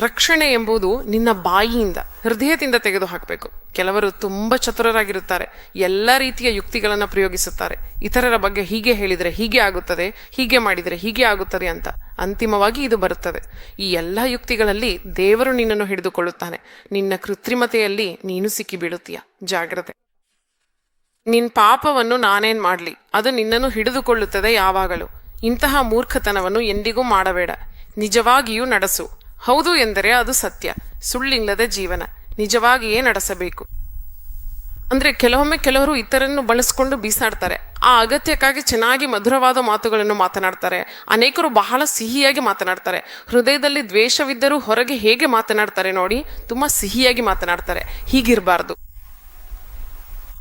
ರಕ್ಷಣೆ ಎಂಬುದು ನಿನ್ನ ಬಾಯಿಯಿಂದ, ಹೃದಯದಿಂದ ತೆಗೆದು ಹಾಕಬೇಕು ಕೆಲವರು ತುಂಬ ಚತುರರಾಗಿರುತ್ತಾರೆ, ಎಲ್ಲ ರೀತಿಯ ಯುಕ್ತಿಗಳನ್ನು ಪ್ರಯೋಗಿಸುತ್ತಾರೆ. ಇತರರ ಬಗ್ಗೆ ಹೀಗೆ ಹೇಳಿದರೆ ಹೀಗೆ ಆಗುತ್ತದೆ, ಹೀಗೆ ಮಾಡಿದರೆ ಹೀಗೆ ಆಗುತ್ತದೆ ಅಂತ ಅಂತಿಮವಾಗಿ ಇದು ಬರುತ್ತದೆ. ಈ ಎಲ್ಲ ಯುಕ್ತಿಗಳಲ್ಲಿ ದೇವರು ನಿನ್ನನ್ನು ಹಿಡಿದುಕೊಳ್ಳುತ್ತಾನೆ. ನಿನ್ನ ಕೃತ್ರಿಮತೆಯಲ್ಲಿ ನೀನು ಸಿಕ್ಕಿಬೀಳುತ್ತೀಯ. ಜಾಗ್ರತೆ. ನಿನ್ನ ಪಾಪವನ್ನು ನಾನೇನ್ ಮಾಡಲಿ? ಅದು ನಿನ್ನನ್ನು ಹಿಡಿದುಕೊಳ್ಳುತ್ತದೆ ಯಾವಾಗಲೂ. ಇಂತಹ ಮೂರ್ಖತನವನ್ನು ಎಂದಿಗೂ ಮಾಡಬೇಡ. ನಿಜವಾಗಿಯೂ ನಡೆಸು. ಹೌದು ಎಂದರೆ ಅದು ಸತ್ಯ. ಸುಳ್ಳಿಲ್ಲದ ಜೀವನ. ನಿಜವಾಗಿಯೇ ನಡೆಸಬೇಕು. ಅಂದ್ರೆ ಕೆಲವೊಮ್ಮೆ ಕೆಲವರು ಇತರನ್ನು ಬಳಸಿಕೊಂಡು ಬೀಸಾಡ್ತಾರೆ. ಆ ಅಗತ್ಯಕ್ಕಾಗಿ ಚೆನ್ನಾಗಿ ಮಧುರವಾದ ಮಾತುಗಳನ್ನು ಮಾತನಾಡ್ತಾರೆ. ಅನೇಕರು ಬಹಳ ಸಿಹಿಯಾಗಿ ಮಾತನಾಡ್ತಾರೆ. ಹೃದಯದಲ್ಲಿ ದ್ವೇಷವಿದ್ದರೂ ಹೊರಗೆ ಹೇಗೆ ಮಾತನಾಡ್ತಾರೆ ನೋಡಿ. ತುಂಬ ಸಿಹಿಯಾಗಿ ಮಾತನಾಡ್ತಾರೆ. ಹೀಗಿರಬಾರ್ದು.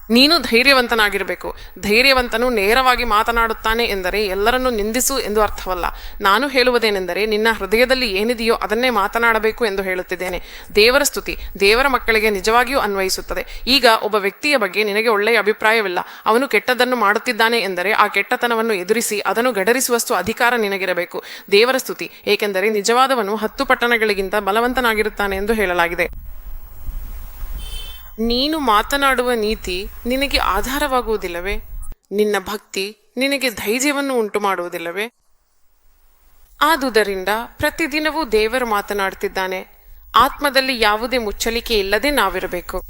ನೀನು ಧೈರ್ಯವಂತನಾಗಿರಬೇಕು. ಧೈರ್ಯವಂತನು ನೇರವಾಗಿ ಮಾತನಾಡುತ್ತಾನೆ ಎಂದರೆ ಎಲ್ಲರನ್ನೂ ನಿಂದಿಸು ಎಂದು ಅರ್ಥವಲ್ಲ. ನಾನು ಹೇಳುವುದೇನೆಂದರೆ ನಿನ್ನ ಹೃದಯದಲ್ಲಿ ಏನಿದೆಯೋ ಅದನ್ನೇ ಮಾತನಾಡಬೇಕು ಎಂದು ಹೇಳುತ್ತಿದ್ದೇನೆ. ದೇವರ ಸ್ತುತಿ ದೇವರ ಮಕ್ಕಳಿಗೆ ನಿಜವಾಗಿಯೂ ಅನ್ವಯಿಸುತ್ತದೆ. ಈಗ ಒಬ್ಬ ವ್ಯಕ್ತಿಯ ಬಗ್ಗೆ ನಿನಗೆ ಒಳ್ಳೆಯ ಅಭಿಪ್ರಾಯವಿಲ್ಲ. ಅವನು ಕೆಟ್ಟದ್ದನ್ನು ಮಾಡುತ್ತಿದ್ದಾನೆ ಎಂದರೆ ಆ ಕೆಟ್ಟತನವನ್ನು ಎದುರಿಸಿ ಅದನ್ನು ಗಡರಿಸುವಷ್ಟು ಅಧಿಕಾರ ನಿನಗಿರಬೇಕು. ದೇವರ ಸ್ತುತಿ ಏಕೆಂದರೆ ನಿಜವಾದವನು ಹತ್ತು ಪಟ್ಟಣಗಳಿಗಿಂತ ಬಲವಂತನಾಗಿರುತ್ತಾನೆ ಎಂದು ಹೇಳಲಾಗಿದೆ. ನೀನು ಮಾತನಾಡುವ ನೀತಿ ನಿನಗೆ ಆಧಾರವಾಗುವುದಿಲ್ಲವೇ? ನಿನ್ನ ಭಕ್ತಿ ನಿನಗೆ ಧೈರ್ಯವನ್ನು ಉಂಟು ಮಾಡುವುದಿಲ್ಲವೇ ಆದುದರಿಂದ ಪ್ರತಿದಿನವೂ ದೇವರು ಮಾತನಾಡುತ್ತಿದ್ದಾನೆ. ಆತ್ಮದಲ್ಲಿ ಯಾವುದೇ ಮುಚ್ಚಲಿಕೆ ಇಲ್ಲದೆ ನಾವಿರಬೇಕು.